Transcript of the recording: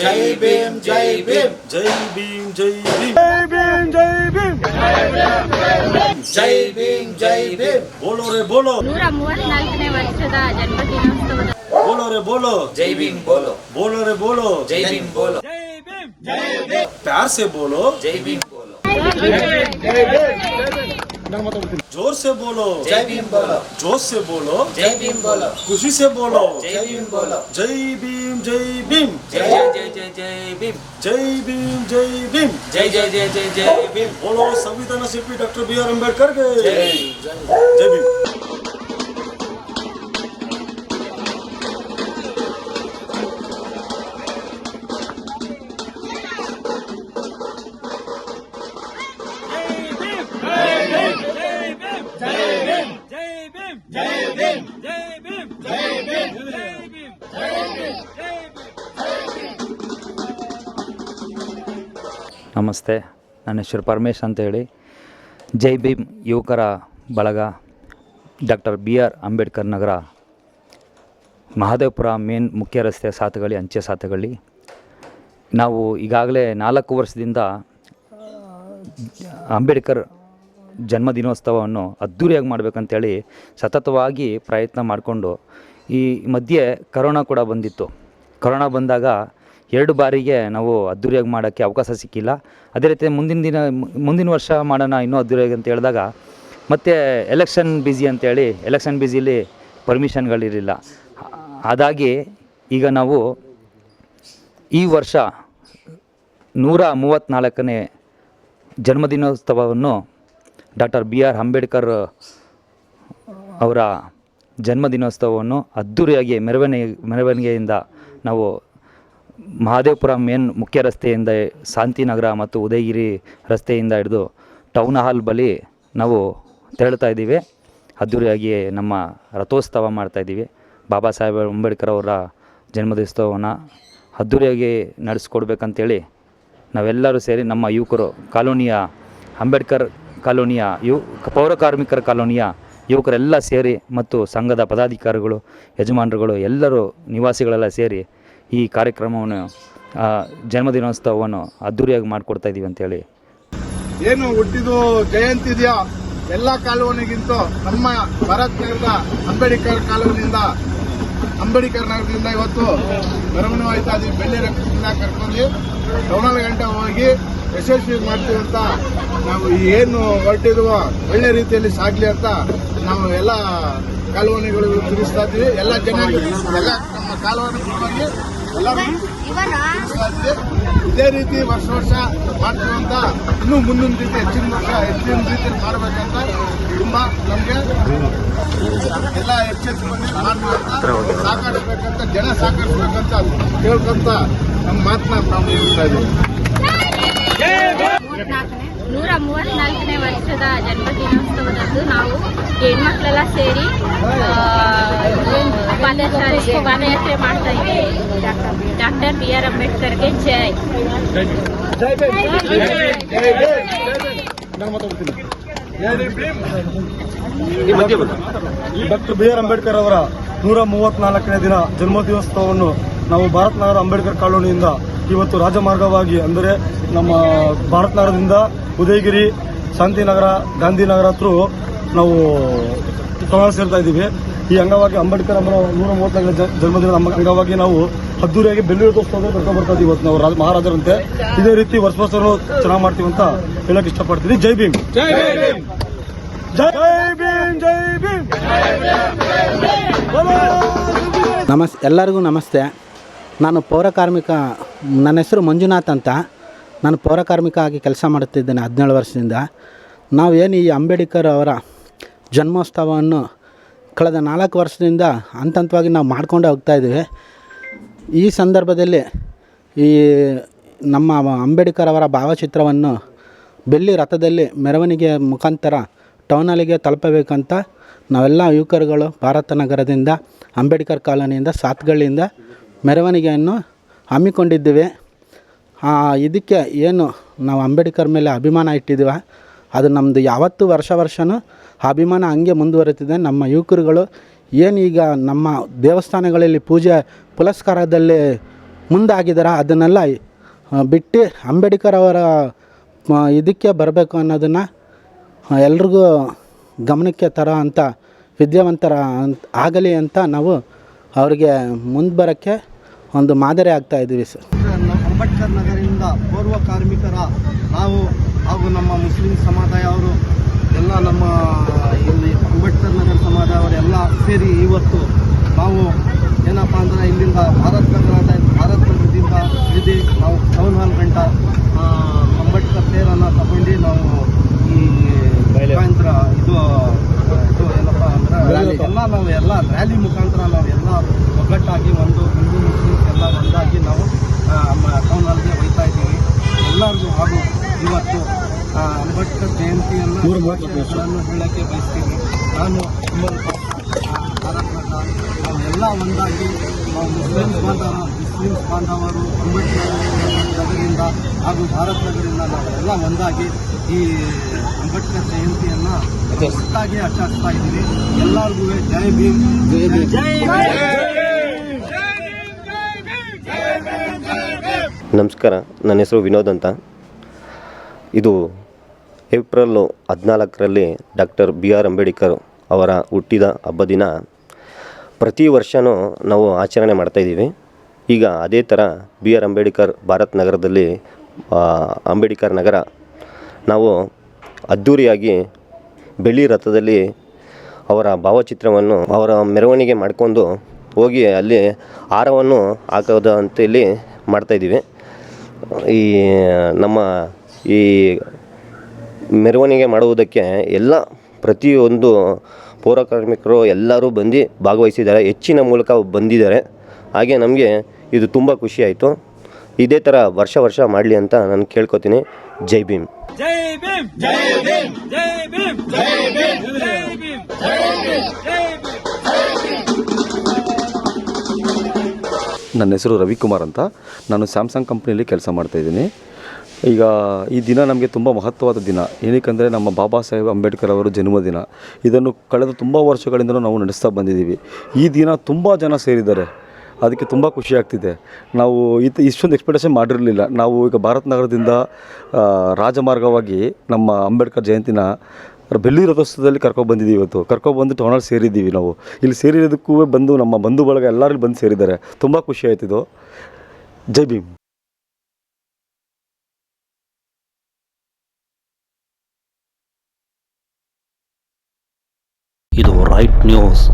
Jai Bhim, Jai Bhim, Jai Bhim, Jai Bhim, Jai Bhim, Jai Bhim, Jai Bhim, Jai Bhim. बोलो रे बोलो ನೂರ ಮೂವತ್ನಾಲ್ಕನೇ ವರ್ಷದ ಜನ್ಮದಿನೋತ್ಸವದ बोलो रे बोलो Jai Bhim bolo, बोलो रे बोलो Jai Bhim bolo, प्यार से बोलो Jai Bhim bolo. ज़ोर से बोलो। जय भीम बोलो। जोश से बोलो। जय भीम बोलो। खुशी से बोलो। जय भीम बोलो। जय भीम जय भीम। जय जय जय जय भीम। जय भीम जय भीम। जय जय जय जय जय भीम। बोलो संविधान शिल्पी डॉक्टर बी आर अंबेडकर के। जय भीम। ನಮಸ್ತೆ. ನನ್ನ ಹೆಸರು ಪರಮೇಶ್ ಅಂತೇಳಿ ಜೈ ಭೀಮ್ ಯುವಕರ ಬಳಗ ಡಾಕ್ಟರ್ ಬಿ ಆರ್ ಅಂಬೇಡ್ಕರ್ ನಗರ ಮಹದೇವಪುರ ಮೇನ್ ಮುಖ್ಯ ರಸ್ತೆ ಸಾತಗಳಿ, ಅಂಚೆ ಸಾತಗಳಿ. ನಾವು ಈಗಾಗಲೇ ನಾಲ್ಕು ವರ್ಷದಿಂದ ಅಂಬೇಡ್ಕರ್ ಜನ್ಮದಿನೋತ್ಸವವನ್ನು ಅದ್ಧೂರಿಯಾಗಿ ಮಾಡಬೇಕಂತೇಳಿ ಸತತವಾಗಿ ಪ್ರಯತ್ನ ಮಾಡಿಕೊಂಡು ಈ ಮಧ್ಯೆ ಕರೋನಾ ಕೂಡ ಬಂದಿತ್ತು. ಕರೋನಾ ಬಂದಾಗ ಎರಡು ಬಾರಿಗೆ ನಾವು ಅದ್ದೂರಿಯಾಗಿ ಮಾಡೋಕ್ಕೆ ಅವಕಾಶ ಸಿಕ್ಕಿಲ್ಲ. ಅದೇ ರೀತಿ ಮುಂದಿನ ದಿನ, ಮುಂದಿನ ವರ್ಷ ಮಾಡೋಣ, ಇನ್ನೂ ಅದ್ದೂರಿಯಾಗಿ ಅಂತ ಹೇಳಿದಾಗ, ಮತ್ತು ಎಲೆಕ್ಷನ್ ಬ್ಯುಸಿ ಅಂತೇಳಿ ಎಲೆಕ್ಷನ್ ಬ್ಯುಸಿಲಿ ಪರ್ಮಿಷನ್ಗಳಿರಲಿಲ್ಲ ಅದಾಗಿ ಈಗ ನಾವು ಈ ವರ್ಷ ನೂರ ಮೂವತ್ತ್ನಾಲ್ಕನೇ ಜನ್ಮದಿನೋತ್ಸವವನ್ನು ಡಾಕ್ಟರ್ ಬಿ ಆರ್ ಅಂಬೇಡ್ಕರ್ ಅವರ ಜನ್ಮದಿನೋತ್ಸವವನ್ನು ಅದ್ಧೂರಿಯಾಗಿ ಮೆರವಣಿಗೆ, ಮೆರವಣಿಗೆಯಿಂದ ನಾವು ಮಹಾದೇವಪುರ ಮೇನ್ ಮುಖ್ಯ ರಸ್ತೆಯಿಂದ ಶಾಂತಿನಗರ ಮತ್ತು ಉದಯಗಿರಿ ರಸ್ತೆಯಿಂದ ಹಿಡಿದು ಟೌನ್ ಹಾಲ್ ಬಳಿ ನಾವು ತೆರಳುತ್ತಾ ಇದ್ದೀವಿ. ಅದ್ದೂರಿಯಾಗಿ ನಮ್ಮ ರಥೋತ್ಸವ ಮಾಡ್ತಾಯಿದ್ದೀವಿ ಬಾಬಾ ಸಾಹೇಬ್ ಅಂಬೇಡ್ಕರ್ ಅವರ ಜನ್ಮದಿನೋತ್ಸವವನ್ನು ಅದ್ದೂರಿಯಾಗಿ ನಡೆಸ್ಕೊಡ್ಬೇಕಂತೇಳಿ ನಾವೆಲ್ಲರೂ ಸೇರಿ ನಮ್ಮ ಯುವಕರು, ಕಾಲೋನಿಯ ಅಂಬೇಡ್ಕರ್ ಕಾಲೋನಿಯ ಯು, ಪೌರ ಕಾರ್ಮಿಕರ ಕಾಲೋನಿಯ ಯುವಕರೆಲ್ಲ ಸೇರಿ ಮತ್ತು ಸಂಘದ ಪದಾಧಿಕಾರಿಗಳು, ಯಜಮಾನರುಗಳು ಎಲ್ಲರೂ ನಿವಾಸಿಗಳೆಲ್ಲ ಸೇರಿ ಈ ಕಾರ್ಯಕ್ರಮವನ್ನು ಜನ್ಮದಿನೋತ್ಸವವನ್ನು ಅದ್ಧೂರಿಯಾಗಿ ಮಾಡಿಕೊಡ್ತಾ ಇದ್ದೀವಿ ಅಂತೇಳಿ. ಏನು ಹುಟ್ಟಿದು ಜಯಂತಿ ಇದೆಯಾ? ಎಲ್ಲ ಕಾಲೋನಿಗಿಂತ ನಮ್ಮ ಭಾರತ್ ಅಂಬೇಡ್ಕರ್ ಕಾಲೋನಿಯಿಂದ, ಅಂಬೇಡ್ಕರ್ ನಗರದಿಂದ ಇವತ್ತು ಮೆರವಣಿಗೆ ಹೋಯ್ತಾ ಇದೀವಿ ಬೆಳ್ಳಿ ರಕ್ತದಿಂದ ಕರ್ಕೊಂಡು ಟೌನಲ್ ಗಂಟೆ ಹೋಗಿ ಯಶಸ್ವಿ ಮಾಡ್ತೀವಿ ಅಂತ ನಾವು ಏನು ಹೊರಟಿರುವ ಒಳ್ಳೆ ರೀತಿಯಲ್ಲಿ ಸಾಗಲಿ ಅಂತ ನಾವು ಎಲ್ಲ ಕಾಲೋನಿಗಳು ತಿಳಿಸ್ತಾ ಇದ್ದೀವಿ ಎಲ್ಲ ಜನ ಎಲ್ಲ ನಮ್ಮ ಕಾಲೋನಿ ಇದೇ ರೀತಿ ವರ್ಷ ವರ್ಷ ಮಾಡ್ತಿರುವಂತ ಇನ್ನೂ ಮುಂದಿನ ರೀತಿ ಹೆಚ್ಚಿನ ವರ್ಷ ಹೆಚ್ಚಿನ ರೀತಿ ಮಾಡಬೇಕಂತ ತುಂಬಾ ನಮಗೆ ಎಲ್ಲ ಎಚ್ಚೆತ್ತುಕೊಂಡು ಮಾಡ್ಬೇಕಂತ ಸಾಕಾಡ್ಬೇಕಂತ ಜನ ಸಾಕಾಡ್ಬೇಕಂತ ಕೇಳ್ಕೊಂತ ನಮ್ಮ ಮಾತನ್ನ ನಾವು ಹೇಳ್ತಾ ಇದ್ದೀವಿ ನೂರ ಮೂವತ್ನಾಲ್ಕನೇ ವರ್ಷದ ಜನ್ಮದಿನೋತ್ಸವದಂದು ನಾವು ಹೆಣ್ಮಕ್ಳೆಲ್ಲ ಸೇರಿ ಪಾದಯಾತ್ರೆ ಮಾಡ್ತಾ ಇದ್ದೀವಿ. ಡಾಕ್ಟರ್ ಬಿ ಆರ್ ಅಂಬೇಡ್ಕರ್ಗೆ ಜೈ. ನಾನು ಮಾತಾಡ್ತೀನಿ ಡಾಕ್ಟರ್ ಬಿ ಆರ್ ಅಂಬೇಡ್ಕರ್ ಅವರ ನೂರ ಮೂವತ್ನಾಲ್ಕನೇ ದಿನ ಜನ್ಮದಿನೋತ್ಸವವನ್ನು ನಾವು ಭಾರತ್ ನಗರ ಅಂಬೇಡ್ಕರ್ ಕಾಲೋನಿಯಿಂದ ಇವತ್ತು ರಾಜಮಾರ್ಗವಾಗಿ ಅಂದರೆ ನಮ್ಮ ಭಾರತನಗರದಿಂದ ಉದಯಗಿರಿ ಶಾಂತಿನಗರ ಗಾಂಧಿನಗರ ಹತ್ರ ನಾವು ಪ್ರವಾಸ ಸೇರ್ತಾ ಇದ್ದೀವಿ ಈ ಅಂಗವಾಗಿ ಅಂಬೇಡ್ಕರ್ ಅವರ ನೂರ ಮೂವತ್ತೈದು ಜನ್ಮದಿನ ಜನ್ಮದಿನದ ಅಂಗವಾಗಿ ನಾವು ಅದ್ದೂರಿಯಾಗಿ ಬೆಳ್ಳಿರಥೋತ್ಸವ ಕರ್ಕೊಂಡು ಬರ್ತಾ ಇದ್ದೀವಿ ಇವತ್ತು ನಾವು ರಾಜ ಮಹಾರಾಜರಂತೆ ಇದೇ ರೀತಿ ವರ್ಷ ವರ್ಷನೂ ಚೆನ್ನಾಗಿ ಮಾಡ್ತೀವಿ ಅಂತ ಹೇಳಕ್ಕೆ ಇಷ್ಟಪಡ್ತೀನಿ ಜೈ ಭೀಮ್ ಜೈ ಭೀಮ್ ಜೈ ಭೀಮ್ ಜೈ ಭೀಮ್ ನಮಸ್ ಎಲ್ಲರಿಗೂ ನಮಸ್ತೆ ನಾನು ಪೌರ ಕಾರ್ಮಿಕ, ನನ್ನ ಹೆಸರು ಮಂಜುನಾಥ್ ಅಂತ. ನಾನು ಪೌರ ಕಾರ್ಮಿಕ ಆಗಿ ಕೆಲಸ ಮಾಡುತ್ತಿದ್ದೇನೆ ಹದಿನೇಳು ವರ್ಷದಿಂದ. ನಾವು ಏನು ಈ ಅಂಬೇಡ್ಕರ್ ಅವರ ಜನ್ಮೋತ್ಸವವನ್ನು ಕಳೆದ ನಾಲ್ಕು ವರ್ಷದಿಂದ ಹಂತ ಹಂತವಾಗಿ ನಾವು ಮಾಡ್ಕೊಂಡೇ ಹೋಗ್ತಾ ಇದ್ದೀವಿ. ಈ ಸಂದರ್ಭದಲ್ಲಿ ಈ ನಮ್ಮ ಅಂಬೇಡ್ಕರ್ ಅವರ ಭಾವಚಿತ್ರವನ್ನು ಬೆಳ್ಳಿ ರಥದಲ್ಲಿ ಮೆರವಣಿಗೆ ಮುಖಾಂತರ ಟೌನಲ್ಲಿಗೆ ತಲುಪಬೇಕಂತ ನಾವೆಲ್ಲ ಯುವಕರುಗಳು ಭಾರತ ನಗರದಿಂದ, ಅಂಬೇಡ್ಕರ್ ಕಾಲೋನಿಯಿಂದ ಸಾತ್ಗಳಿಂದ ಮೆರವಣಿಗೆಯನ್ನು ಹಮ್ಮಿಕೊಂಡಿದ್ದೇವೆ. ಇದಕ್ಕೆ ಏನು ನಾವು ಅಂಬೇಡ್ಕರ್ ಮೇಲೆ ಅಭಿಮಾನ ಇಟ್ಟಿದ್ದೀವ? ಅದು ನಮ್ಮದು ಯಾವತ್ತೂ ವರ್ಷ ವರ್ಷವೂ ಅಭಿಮಾನ ಹಂಗೆ ಮುಂದುವರೆತಿದೆ. ನಮ್ಮ ಯುವಕರುಗಳು ಈಗ ನಮ್ಮ ದೇವಸ್ಥಾನಗಳಲ್ಲಿ ಪೂಜೆ ಪುರಸ್ಕಾರದಲ್ಲಿ ಮುಂದಾಗಿದಾರ ಅದನ್ನೆಲ್ಲ ಬಿಟ್ಟು ಅಂಬೇಡ್ಕರ್ ಅವರ ಇದಕ್ಕೆ ಬರಬೇಕು ಅನ್ನೋದನ್ನು ಎಲ್ರಿಗೂ ಗಮನಕ್ಕೆ ತರೋ ಅಂಥ ವಿದ್ಯಾವಂತರ ಅಂತ ಆಗಲಿ ಅಂತ ನಾವು ಅವ್ರಿಗೆ ಮುಂದೆ ಬರೋಕ್ಕೆ ಒಂದು ಮಾದರಿ ಆಗ್ತಾ ಇದ್ದೀವಿ ಸರ್. ನಮ್ಮ ಅಂಬೇಡ್ಕರ್ ನಗರದಿಂದ ಪೂರ್ವ ಕಾರ್ಮಿಕರ ನಾವು ಹಾಗೂ ನಮ್ಮ ಮುಸ್ಲಿಂ ಸಮುದಾಯ ಅವರು ಎಲ್ಲ ನಮ್ಮ ಇಲ್ಲಿ ಅಂಬೇಡ್ಕರ್ ನಗರ ಸಮುದಾಯ ಅವರೆಲ್ಲ ಸೇರಿ ಇವತ್ತು ನಾವು ಏನಪ್ಪ ಅಂದ್ರೆ ಇಲ್ಲಿಂದ ಭಾರತ ಕರ್ನಾಟಕ ಭಾರತ್ ನಗರದಿಂದ ಇಳಿದು ನಾವು ಟೌನ್ ಹಾಲ್ ಗಂಟ ಆ, ಅಂಬೇಡ್ಕರ್ ತೇರನ್ನು ತಗೊಂಡು ನಾವು ಈ ಮುಖಾಂತರ ಇದು ಎಲ್ಲ ನಾವು ಎಲ್ಲ ರ್ಯಾಲಿ ಮುಖಾಂತರ ನಾವು ಎಲ್ಲ ಒಗ್ಗಟ್ಟಾಗಿ ಒಂದು ಹಿಂದೂ ಮುಸ್ಲಿಮ್ಸ್ ಎಲ್ಲ ಒಂದಾಗಿ ನಾವು ನಮ್ಮ ಟೌನಲ್ಲಿ ಒಯ್ತಾ ಇದ್ದೀವಿ. ಎಲ್ಲರಿಗೂ ಹಾಗೂ ಇವತ್ತು ಅಂಬೇಡ್ಕರ್ ಜಯಂತಿಯನ್ನು ಹೇಳಕ್ಕೆ ಬಯಸ್ತೀವಿ ನಾನು ನಾವೆಲ್ಲ ಒಂದಾಗಿ ನಾವು ಮುಸ್ಲಿಮ್ಸ್ ಬಾಂಧವ ಮುಸ್ಲಿಮ್ಸ್ ಬಾಂಧವರು ಅಂಬೇಡ್ಕರ್ ನಗರದಿಂದ ಹಾಗೂ ಭಾರತ್ ನಗರದಿಂದ ನಾವೆಲ್ಲ ಒಂದಾಗಿ ಈ ಅಂಬೇಡ್ಕರ್ ಜಯಂತಿಯನ್ನು ಒಟ್ಟಾಗಿ ಆಚರಿಸ್ತಾ ಇದ್ದೀವಿ. ಎಲ್ಲರಿಗೂ ಜೈ ಭೀಮ್. ಜೈ ನಮಸ್ಕಾರ ನನ್ನ ಹೆಸರು ವಿನೋದ್ ಅಂತ. ಇದು ಏಪ್ರಿಲ್ ಹದಿನಾಲ್ಕರಲ್ಲಿ ಡಾಕ್ಟರ್ ಬಿ ಆರ್ ಅಂಬೇಡ್ಕರ್ ಅವರ ಹುಟ್ಟಿದ ಹಬ್ಬ ದಿನ ಪ್ರತಿ ವರ್ಷವೂ ನಾವು ಆಚರಣೆ ಮಾಡ್ತಾಯಿದ್ದೀವಿ ಈಗ ಅದೇ ಥರ ಬಿ ಆರ್ ಅಂಬೇಡ್ಕರ್ ಭಾರತ್ ನಗರದಲ್ಲಿ ಅಂಬೇಡ್ಕರ್ ನಗರ, ನಾವು ಅದ್ಧೂರಿಯಾಗಿ ಬೆಳ್ಳಿ ರಥದಲ್ಲಿ ಅವರ ಭಾವಚಿತ್ರವನ್ನು ಅವರ ಮೆರವಣಿಗೆ ಮಾಡಿಕೊಂಡು ಹೋಗಿ ಅಲ್ಲಿ ಹಾರವನ್ನು ಹಾಕೋದು ಅಂತೇಳಿ ಮಾಡ್ತಾಯಿದ್ದೀವಿ ಈ, ನಮ್ಮ ಈ ಮೆರವಣಿಗೆ ಮಾಡುವುದಕ್ಕೆ ಎಲ್ಲ ಪ್ರತಿಯೊಂದು ಪೌರ ಕಾರ್ಮಿಕರು ಎಲ್ಲರೂ ಬಂದು ಭಾಗವಹಿಸಿದ್ದಾರೆ. ಹೆಚ್ಚಿನ ಮೂಲಕ ಬಂದಿದ್ದಾರೆ. ಹಾಗೆ ನಮಗೆ ಇದು ತುಂಬ ಖುಷಿಯಾಯಿತು ಇದೇ ಥರ ವರ್ಷ ವರ್ಷ ಮಾಡಲಿ ಅಂತ ನಾನು ಕೇಳ್ಕೊತೀನಿ. ಜೈ ಭೀಮ್. ನನ್ನ ಹೆಸರು ರವಿಕುಮಾರ್ ಅಂತ. ನಾನು ಸ್ಯಾಮ್ಸಂಗ್ ಕಂಪ್ನಿಯಲ್ಲಿ ಕೆಲಸ ಮಾಡ್ತಾಯಿದ್ದೀನಿ ಈಗ ಈ ದಿನ ನಮಗೆ ತುಂಬ ಮಹತ್ವವಾದ ದಿನ. ಏನಕ್ಕೆಂದರೆ ನಮ್ಮ ಬಾಬಾ ಸಾಹೇಬ್ ಅಂಬೇಡ್ಕರ್ ಅವರ ಜನ್ಮದಿನ. ಇದನ್ನು ಕಳೆದ ತುಂಬ ವರ್ಷಗಳಿಂದಲೂ ನಾವು ನಡೆಸ್ತಾ ಬಂದಿದ್ದೀವಿ. ಈ ದಿನ ತುಂಬ ಜನ ಸೇರಿದ್ದಾರೆ. ಅದಕ್ಕೆ ತುಂಬ ಖುಷಿ ಆಗ್ತಿದೆ. ನಾವು ಇತ್ ಇಷ್ಟೊಂದು ಎಕ್ಸ್ಪೆಕ್ಟೇಷನ್ ಮಾಡಿರಲಿಲ್ಲ. ನಾವು ಈಗ ಭಾರತ್ ನಗರದಿಂದ ರಾಜಮಾರ್ಗವಾಗಿ ನಮ್ಮ ಅಂಬೇಡ್ಕರ್ ಜಯಂತಿನ ಬೆಳ್ಳಿ ರಥೋತ್ಸವದಲ್ಲಿ ಕರ್ಕೊಬಂದಿದ್ದೀವಿ ಇವತ್ತು. ಕರ್ಕೊಬಂದು ಟೌನಲ್ಲಿ ಸೇರಿದ್ದೀವಿ ನಾವು. ಇಲ್ಲಿ ಸೇರಿರೋದಕ್ಕೂ ಬಂದು ನಮ್ಮ ಬಂಧು ಬಳಗ ಎಲ್ಲರೂ ಬಂದು ಸೇರಿದ್ದಾರೆ. ತುಂಬ ಖುಷಿ ಆಯ್ತಿದು ಜೈ ಭೀಮ್. ಇದು ರೈಟ್ ನ್ಯೂಸ್.